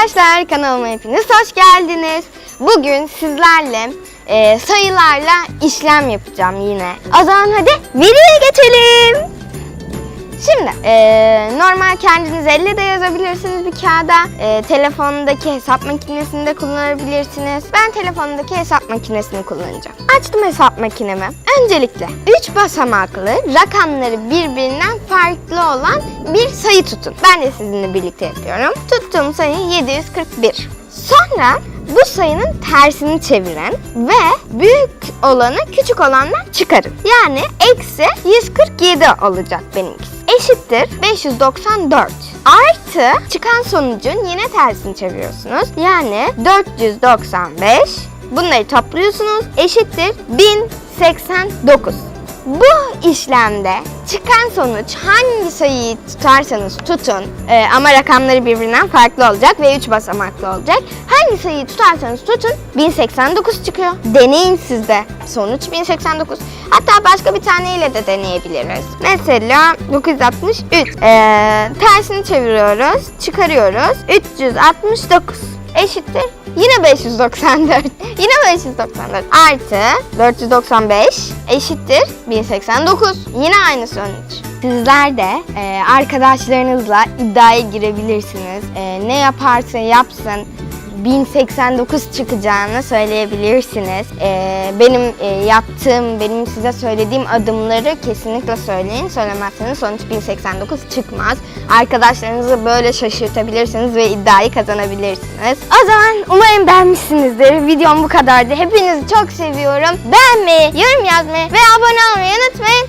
Arkadaşlar kanalıma hepiniz hoş geldiniz. Bugün sizlerle e, sayılarla işlem yapacağım yine. O zaman hadi videoya geçelim. Şimdi e, normal kendiniz elle de yazabilirsiniz bir kağıda. E, telefondaki hesap makinesini de kullanabilirsiniz. Ben telefondaki hesap makinesini kullanacağım. Açtım hesap makinemi. Öncelikle 3 basamaklı rakamları birbirinden farklı olan bir sayı tutun. Ben de sizinle birlikte yapıyorum. Tuttuğum sayı 741. Sonra bu sayının tersini çevirin ve büyük olanı küçük olandan çıkarın. Yani eksi 147 olacak benimkisi. Eşittir 594. Artı çıkan sonucun yine tersini çeviriyorsunuz. Yani 495. Bunları topluyorsunuz. Eşittir 1089. Bu işlemde çıkan sonuç hangi sayıyı tutarsanız tutun e, ama rakamları birbirinden farklı olacak ve 3 basamaklı olacak. Hangi sayıyı tutarsanız tutun 1089 çıkıyor. Deneyin siz de. Sonuç 1089. Hatta başka bir taneyle de deneyebiliriz. Mesela 963. E, tersini çeviriyoruz, çıkarıyoruz. 369 eşittir Yine 594. Yine 594. Artı 495 eşittir 1089. Yine aynı sonuç. Sizler de e, arkadaşlarınızla iddiaya girebilirsiniz. E, ne yaparsa yapsın 1089 çıkacağını söyleyebilirsiniz. Ee, benim e, yaptığım, benim size söylediğim adımları kesinlikle söyleyin. Söylemezseniz sonuç 1089 çıkmaz. Arkadaşlarınızı böyle şaşırtabilirsiniz ve iddiayı kazanabilirsiniz. O zaman umarım beğenmişsinizdir. Videom bu kadardı. Hepinizi çok seviyorum. Beğenmeyi, yorum yazmayı ve abone olmayı unutmayın.